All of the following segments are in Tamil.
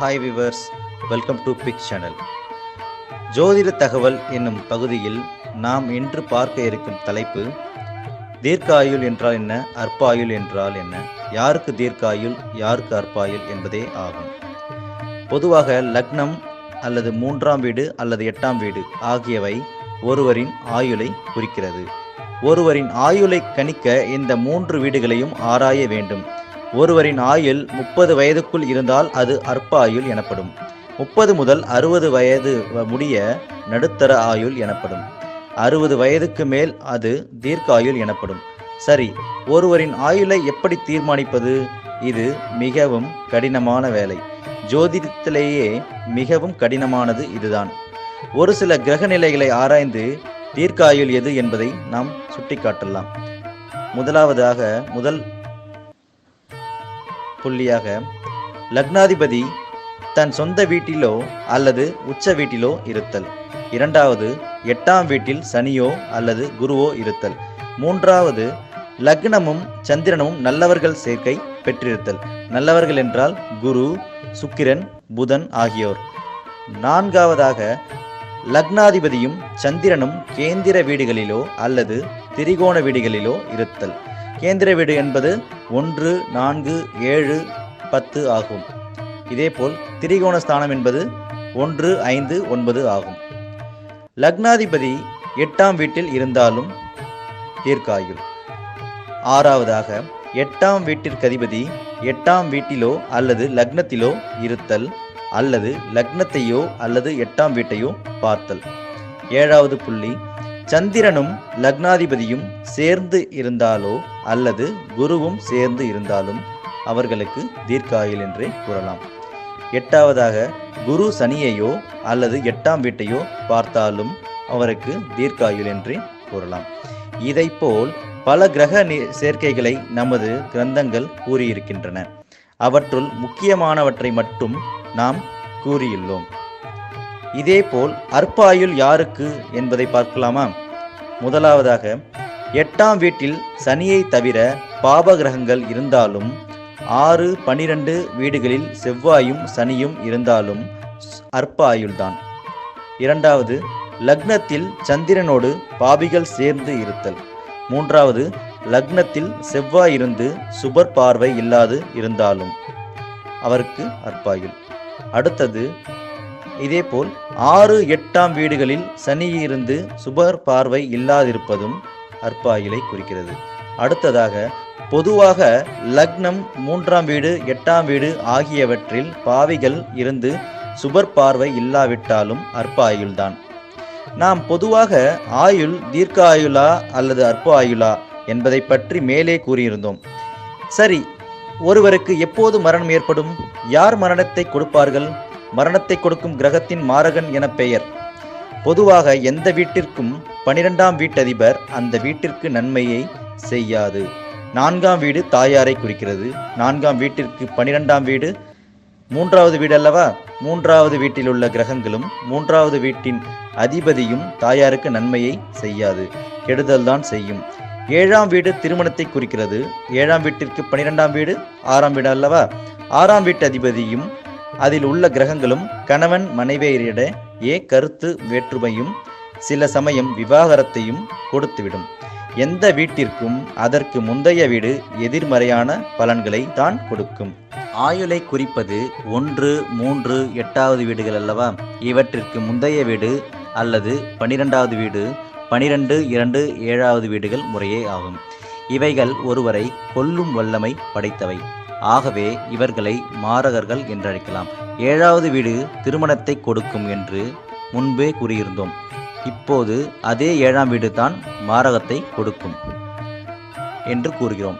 Hi viewers welcome to big channel ஜோதிட தகவல் என்னும் பகுதியில் நாம் இன்று பார்க்க இருக்கும் தலைப்பு தீர்க்காயுள் என்றால் என்ன அற்பாயுள் என்றால் என்ன யாருக்கு தீர்க்காயுள் யாருக்கு அற்பாயுள் என்பதே ஆகும். பொதுவாக லக்னம் அல்லது மூன்றாம் வீடு அல்லது எட்டாம் வீடு ஆகியவை ஒருவரின் ஆயுளை குறிக்கிறது. ஒருவரின் ஆயுளை கணிக்க இந்த மூன்று வீடுகளையும் ஆராய வேண்டும். ஒருவரின் ஆயுள் முப்பது வயதுக்குள் இருந்தால் அது அற்ப ஆயுள் எனப்படும். முப்பது முதல் அறுபது வயது முடிய நடுத்தர ஆயுள் எனப்படும். அறுபது வயதுக்கு மேல் அது தீர்க்க ஆயுள் எனப்படும். சரி ஒருவரின் ஆயுளை எப்படி தீர்மானிப்பது? இது மிகவும் கடினமான வேலை. ஜோதிடத்திலேயே மிகவும் கடினமானது இதுதான். ஒரு சில கிரக நிலைகளை ஆராய்ந்து தீர்க்க ஆயுள் எது என்பதை நாம் சுட்டிக்காட்டலாம். முதலாவதாக முதல் புள்ளியாக லக்னாதிபதி தன் சொந்த வீட்டிலோ அல்லது உச்ச வீட்டிலோ இருத்தல். இரண்டாவது எட்டாம் வீட்டில் சனியோ அல்லது குருவோ இருத்தல். மூன்றாவது லக்னமும் சந்திரனும் நல்லவர்கள் சேர்க்கை பெற்றிருத்தல். நல்லவர்கள் என்றால் குரு சுக்கிரன் புதன் ஆகியோர். நான்காவதாக லக்னாதிபதியும் சந்திரனும் கேந்திர வீடுகளிலோ அல்லது திரிகோண வீடுகளிலோ இருத்தல். கேந்திர வீடு என்பது ஒன்று நான்கு ஏழு பத்து ஆகும். இதேபோல் திரிகோண ஸ்தானம் என்பது ஒன்று ஐந்து ஒன்பது ஆகும். லக்னாதிபதி எட்டாம் வீட்டில் இருந்தாலும் தீர்க்காயுள். ஆறாவதாக எட்டாம் வீட்டிற்கு அதிபதி எட்டாம் வீட்டிலோ அல்லது லக்னத்திலோ இருத்தல் அல்லது லக்னத்தையோ அல்லது எட்டாம் வீட்டையோ பார்த்தல். ஏழாவது புள்ளி சந்திரனும் லக்னாதிபதியும் சேர்ந்து இருந்தாலோ அல்லது குருவும் சேர்ந்து இருந்தாலும் அவர்களுக்கு தீர்க்காயில் என்றே கூறலாம். எட்டாவதாக குரு சனியையோ அல்லது எட்டாம் வீட்டையோ பார்த்தாலும் அவருக்கு தீர்க்காயுள் என்றே கூறலாம். இதைப்போல் பல கிரக சேர்க்கைகளை நமது கிரந்தங்கள் கூறியிருக்கின்றன. அவற்றுள் முக்கியமானவற்றை மட்டும் நாம் கூறியுள்ளோம். இதேபோல் அற்பாயுள் யாருக்கு என்பதை பார்க்கலாமா? முதலாவதாக எட்டாம் வீட்டில் சனியை தவிர பாப கிரகங்கள் இருந்தாலும் ஆறு பனிரெண்டு வீடுகளில் செவ்வாயும் சனியும் இருந்தாலும் ஸ்- அற்ப ஆயுள்தான் இரண்டாவது லக்னத்தில் சந்திரனோடு பாபிகள் சேர்ந்து இருத்தல். மூன்றாவது லக்னத்தில் செவ்வாய் இருந்து சுபர் பார்வை இல்லாது இருந்தாலும் அவருக்கு அற்பாயுள். அடுத்தது இதேபோல் ஆறு எட்டாம் வீடுகளில் சனி இருந்து சுபர் பார்வை இல்லாதிருப்பதும் அற்பாயிலை குறிக்கிறது. அடுத்ததாக பொதுவாக லக்னம் மூன்றாம் வீடு எட்டாம் வீடு ஆகியவற்றில் பாவிகள் இருந்து சுபர் பார்வை இல்லாவிட்டாலும் அற்ப ஆயுள்தான் நாம் பொதுவாக ஆயுள் தீர்க்க ஆயுளா அல்லது அற்ப ஆயுளா என்பதை பற்றி மேலே கூறியிருந்தோம். சரி ஒருவருக்கு எப்போது மரணம் ஏற்படும்? யார் மரணத்தை கொடுப்பார்கள்? மரணத்தை கொடுக்கும் கிரகத்தின் மாரகன் என பெயர். பொதுவாக எந்த வீட்டிற்கும் பனிரெண்டாம் வீட்டதிபர் அந்த வீட்டிற்கு நன்மையை செய்யாது. நான்காம் வீடு தாயாரை குறிக்கிறது. நான்காம் வீட்டிற்கு பனிரெண்டாம் வீடு மூன்றாவது வீடு அல்லவா மூன்றாவது வீட்டில் உள்ள கிரகங்களும் மூன்றாவது வீட்டின் அதிபதியும் தாயாருக்கு நன்மையை செய்யாது. கெடுதல்தான் செய்யும். ஏழாம் வீடு திருமணத்தை குறிக்கிறது. ஏழாம் வீட்டிற்கு பனிரெண்டாம் வீடு ஆறாம் வீடு அல்லவா ஆறாம் வீட்டு அதிபதியும் அதில் உள்ள கிரகங்களும் கணவன் மனைவியரிடையே கருத்து வேற்றுமையும் சில சமயம் விவாகரத்தையும் கொடுத்துவிடும். எந்த வீட்டிற்கும் அதற்கு முந்தைய வீடு எதிர்மறையான பலன்களை தான் கொடுக்கும். ஆயுளை குறிப்பது ஒன்று மூன்று எட்டாவது வீடுகள் அல்லவா? இவற்றிற்கு முந்தைய வீடு அல்லது பனிரெண்டாவது வீடு பனிரெண்டு இரண்டு ஏழாவது வீடுகள் முறையே ஆகும். இவைகள் ஒருவரை கொல்லும் வல்லமை படைத்தவை. ஆகவே இவர்களை மாரகர்கள் என்றழைக்கலாம். ஏழாவது வீடு திருமணத்தை கொடுக்கும் என்று முன்பே கூறியிருந்தோம். இப்போது அதே ஏழாம் வீடு தான் மாரகத்தை கொடுக்கும் என்று கூறுகிறோம்.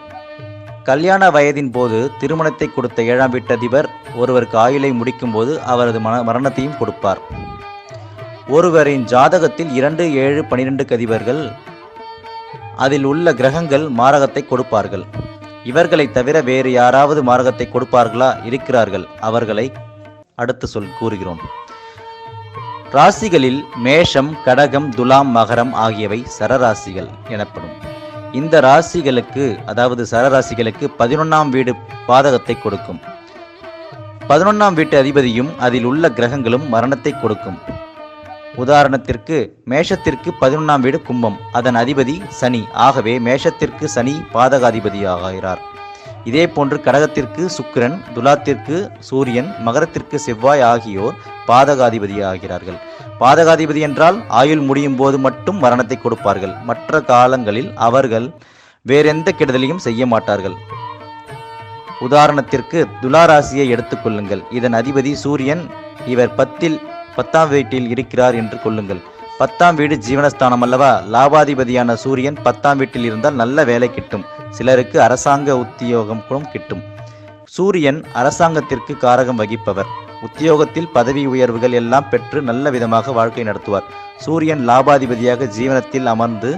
கல்யாண வயதின் போது திருமணத்தை கொடுத்த ஏழாம் வீட்டதிபர் ஒருவருக்கு ஆயுளை முடிக்கும் போது அவரது மன மரணத்தையும் கொடுப்பார். ஒருவரின் ஜாதகத்தில் இரண்டு ஏழு பனிரெண்டு கதிபர்கள் அதில் உள்ள கிரகங்கள் மாரகத்தை கொடுப்பார்கள். இவர்களை தவிர வேறு யாராவது மார்க்கத்தை கொடுப்பார்களா? இருக்கிறார்கள். அவர்களை அடுத்து சொல் கூறுகிறோம். ராசிகளில் மேஷம் கடகம் துலாம் மகரம் ஆகியவை சரராசிகள் எனப்படும். இந்த ராசிகளுக்கு அதாவது சரராசிகளுக்கு பதினொன்றாம் வீடு பாதகத்தை கொடுக்கும். பதினொன்றாம் வீட்டு அதிபதியும் அதில் உள்ள கிரகங்களும் மரணத்தை கொடுக்கும். உதாரணத்திற்கு மேஷத்திற்கு பதினொன்றாம் வீடு கும்பம். அதன் அதிபதி சனி. ஆகவே மேஷத்திற்கு சனி பாதகாதிபதியாகிறார். இதே போன்று கடகத்திற்கு சுக்கிரன் துலாத்திற்கு சூரியன் மகரத்திற்கு செவ்வாய் ஆகியோர் பாதகாதிபதியாகிறார்கள். பாதகாதிபதி என்றால் ஆயுள் முடியும் போது மட்டும் மரணத்தை கொடுப்பார்கள். மற்ற காலங்களில் அவர்கள் வேறெந்த கெடுதலையும் செய்ய மாட்டார்கள். உதாரணத்திற்கு துலாராசியை எடுத்துக்கொள்ளுங்கள் இதன் அதிபதி சூரியன் இவர் பத்தில் பத்தாம் வீட்டில் இருக்கிறார் என்று கொள்ளுங்கள். பத்தாம் வீடு ஜீவனஸ்தானம் அல்லவா? லாபாதிபதியான சூரியன் பத்தாம் வீட்டில் இருந்தால் நல்ல வேலை கிட்டும். சிலருக்கு அரசாங்க உத்தியோகம் கூட கிட்டும். சூரியன் அரசாங்கத்திற்கு காரகம் வகிப்பவர். உத்தியோகத்தில் பதவி உயர்வுகள் எல்லாம் பெற்று நல்ல விதமாக வாழ்க்கை நடத்துவார். சூரியன் லாபாதிபதியாக ஜீவனத்தில் அமர்ந்து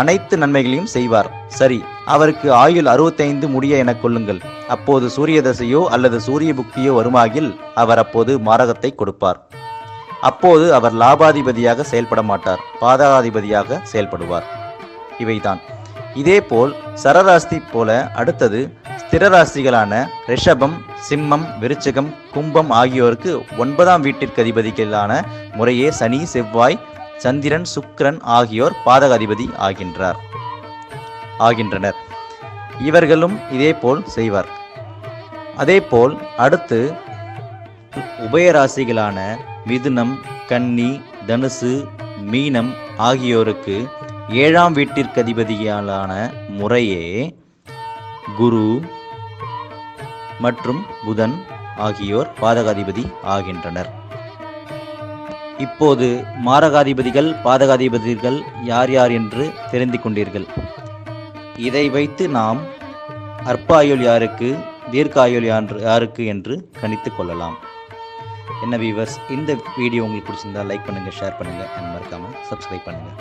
அனைத்து நன்மைகளையும் செய்வார். சரி அவருக்கு ஆயுள் அறுபத்தைந்து முடிய எனக் கொள்ளுங்கள். அப்போது சூரிய தசையோ அல்லது சூரிய புக்தியோ வருமாகில் அவர் அப்போது மாரகத்தை கொடுப்பார். அப்போது அவர் லாபாதிபதியாக செயல்பட மாட்டார். பாதகாதிபதியாக செயல்படுவார். இவைதான். இதேபோல் சரராசி போல அடுத்தது ஸ்திரராசிகளான ரிஷபம் சிம்மம் விருச்சகம் கும்பம் ஆகியோருக்கு ஒன்பதாம் வீட்டிற்கு அதிபதிகளான முறையே சனி செவ்வாய் சந்திரன் சுக்கிரன் ஆகியோர் பாதகாதிபதி ஆகின்றார். ஆகின்றனர். இவர்களும் இதேபோல் செய்வார். அதேபோல் அடுத்து உபயராசிகளான மிதுனம் கன்னி தனுசு மீனம் ஆகியோருக்கு ஏழாம் வீட்டிற்கு முறையே குரு மற்றும் புதன் ஆகியோர் பாதகாதிபதி ஆகின்றனர். இப்போது மாரகாதிபதிகள் பாதகாதிபதிகள் யார் யார் என்று தெரிந்து கொண்டீர்கள்? இதை வைத்து நாம் அற்பாயுள் யாருக்கு தீர்க்க ஆயுள் யாருக்கு என்று கணித்து கொள்ளலாம். என்ன வீவர்ஸ் இந்த வீடியோ உங்களுக்கு பிடிச்சிருந்தா லைக் பண்ணுங்கள் ஷேர் பண்ணுங்கள் அண்ட் மறக்காமல் சப்ஸ்கிரைப் பண்ணுங்கள்